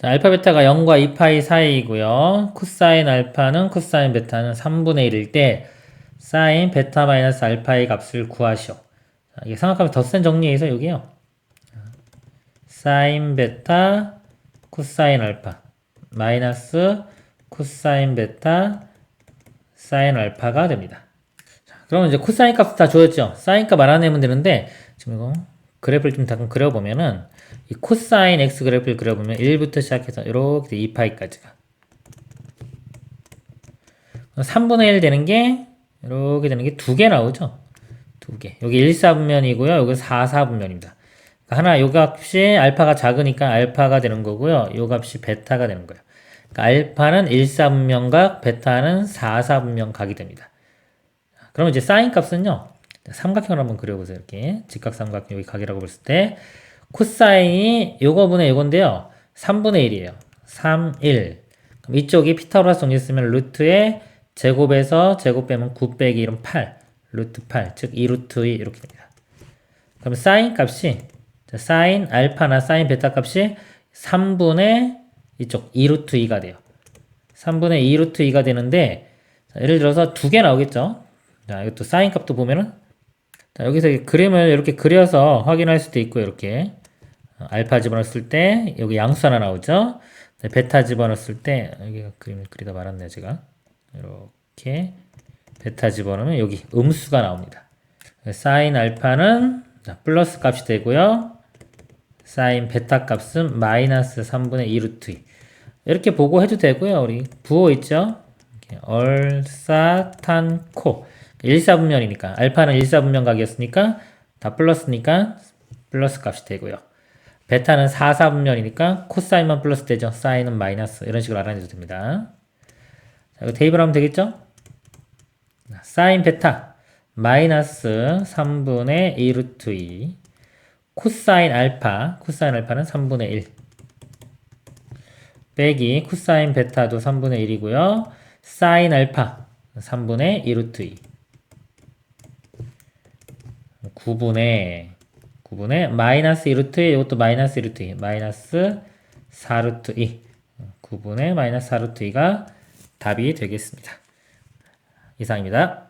자, 알파 베타가 0과 2파이 사이이고요. 코사인 알파는 코사인 베타는 3분의 1일 때 사인 베타 마이너스 알파의 값을 구하시오. 자, 이게 삼각함의 덧셈 정리해서 여기요. 사인 베타 코사인 알파 마이너스 코사인 베타 사인 알파가 됩니다. 자, 그러면 이제 코사인 값다 줘였죠. 사인 값 알아내면 되는데 지금 이거 그래프를 좀 잠깐 그려보면은 이 코사인 x 그래프를 그려보면 1부터 시작해서 이렇게 2파이까지가 3분의 1 되는 게 이렇게 되는 게 두 개 나오죠. 두 개. 여기 1, 4분면이고요. 여기 4, 4분면입니다. 하나 요 값이 알파가 작으니까 알파가 되는 거고요. 요 값이 베타가 되는 거예요. 그러니까 알파는 1, 4분면각, 베타는 4, 4분면 각이 됩니다. 그러면 이제 사인 값은요. 삼각형을 한번 그려보세요. 이렇게 직각삼각형 여기 각이라고 봤을 때 코사인이 요거분의 요건데요. 3분의 1이에요. 3, 1. 그럼 이쪽이 피타고라스 정리 쓰면 루트에 제곱에서 제곱 빼면 9 빼기 1은 8. 루트 8. 즉 2루트 2 이렇게 됩니다. 그럼 사인 값이 자, 사인 알파나 사인 베타 값이 3분의 이쪽 2루트 2가 돼요. 3분의 2루트 2가 되는데 자, 예를 들어서 두 개 나오겠죠. 자, 이것도 사인 값도 보면은 자, 여기서 이 그림을 이렇게 그려서 확인할 수도 있고 이렇게 어, 알파 집어넣었을 때 여기 양수 하나 나오죠. 네, 베타 집어넣었을 때 여기가 그림을 그리다 말았네요 제가 이렇게 베타 집어넣으면 여기 음수가 나옵니다. 사인 알파는 자, 플러스 값이 되고요. 사인 베타 값은 마이너스 3분의 2 루트 2 이렇게 보고 해도 되고요. 우리 부호 있죠? 얼사탄코 1사분면이니까 알파는 1사분면 각이었으니까 다 플러스니까 플러스 값이 되고요. 베타는 4사분면이니까 코사인만 플러스 되죠. 사인은 마이너스 이런 식으로 알아내도 됩니다. 자, 이거 대입을 하면 되겠죠? 사인 베타 마이너스 3분의 2 루트 2 코사인 알파 코사인 알파는 3분의 1 빼기 코사인 베타도 3분의 1이고요. 사인 알파 3분의 2 루트 2 9분의 9분의 마이너스 2루트 2 이것도 마이너스 2루트 2 마이너스 4루트 2 9분의 마이너스 4루트 2가 답이 되겠습니다. 이상입니다.